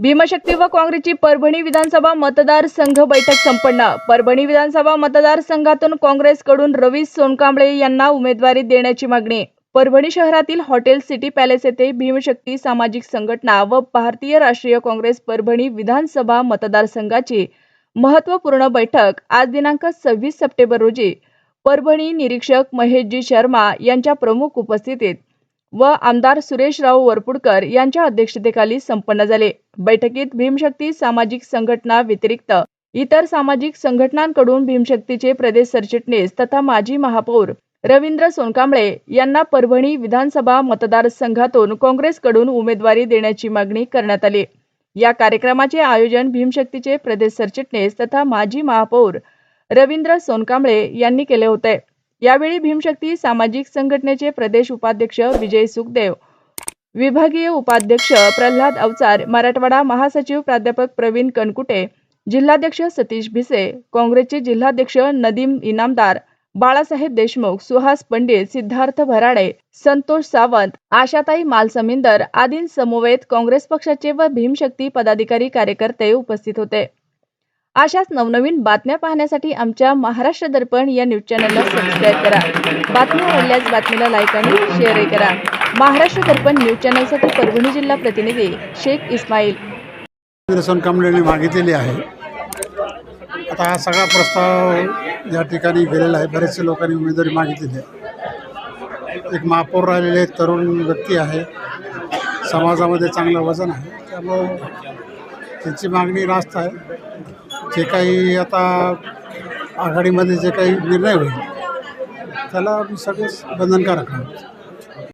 भीमशक्ती व काँग्रेसची परभणी विधानसभा मतदारसंघ बैठक संपन्न. परभणी विधानसभा मतदारसंघातून काँग्रेसकडून रवी सोनकांबळे यांना उमेदवारी देण्याची मागणी. परभणी शहरातील हॉटेल सिटी पॅलेस येथे भीमशक्ती सामाजिक संघटना व भारतीय राष्ट्रीय काँग्रेस परभणी विधानसभा मतदारसंघाची महत्त्वपूर्ण बैठक आज दिनांक सव्वीस सप्टेंबर रोजी परभणी निरीक्षक महेशजी शर्मा यांच्या प्रमुख उपस्थितीत व आमदार सुरेशराव वरपुडकर यांच्या अध्यक्षतेखाली संपन्न झाले. बैठकीत भीमशक्ती सामाजिक संघटना व्यतिरिक्त इतर सामाजिक संघटनांकडून भीमशक्तीचे प्रदेश सरचिटणीस तथा माजी महापौर रवींद्र सोनकांबळे यांना परभणी विधानसभा मतदारसंघातून काँग्रेसकडून उमेदवारी देण्याची मागणी करण्यात आली. या कार्यक्रमाचे आयोजन भीमशक्तीचे प्रदेश सरचिटणीस तथा माजी महापौर रवींद्र सोनकांबळे यांनी केले होते. यावेळी भीमशक्ती सामाजिक संघटनेचे प्रदेश उपाध्यक्ष विजय सुखदेव विभागीय उपाध्यक्ष प्रल्हाद अवचार मराठवाडा महासचिव प्राध्यापक प्रवीण कनकुटे जिल्हाध्यक्ष सतीश भिसे काँग्रेसचे जिल्हाध्यक्ष नदीम इनामदार बाळासाहेब देशमुख सुहास पंडित सिद्धार्थ भराडे संतोष सावंत आशाताई मालसमिंदर आदींसमवेत काँग्रेस पक्षाचे व भीमशक्ती पदाधिकारी कार्यकर्ते उपस्थित होते. अशाच नवनवीन बातम्या पाहण्यासाठी आमच्या महाराष्ट्र दर्पण या न्यूज चॅनलला सबस्क्राईब करा. बातम्या आवडल्यास बातमीला लाईक आणि शेअरही करा. महाराष्ट्र दर्पण न्यूज चॅनलसाठी परभणी जिल्हा प्रतिनिधी शेख इस्माईल. रवींद्र मागितलेली आहे. आता हा सगळा प्रस्ताव या ठिकाणी गेलेला आहे बरेचसे लोकांनी उमेदवारी मागितलेली आहे. एक महापौर राहिलेले एक तरुण व्यक्ती आहे. समाजामध्ये चांगलं वजन आहे. त्यामुळं त्यांची मागणी रास्त आहे. जे काही आता आघाडीमध्ये जे काही निर्णय होईल त्याला आम्ही सगळेच बंधनकारक आहोत.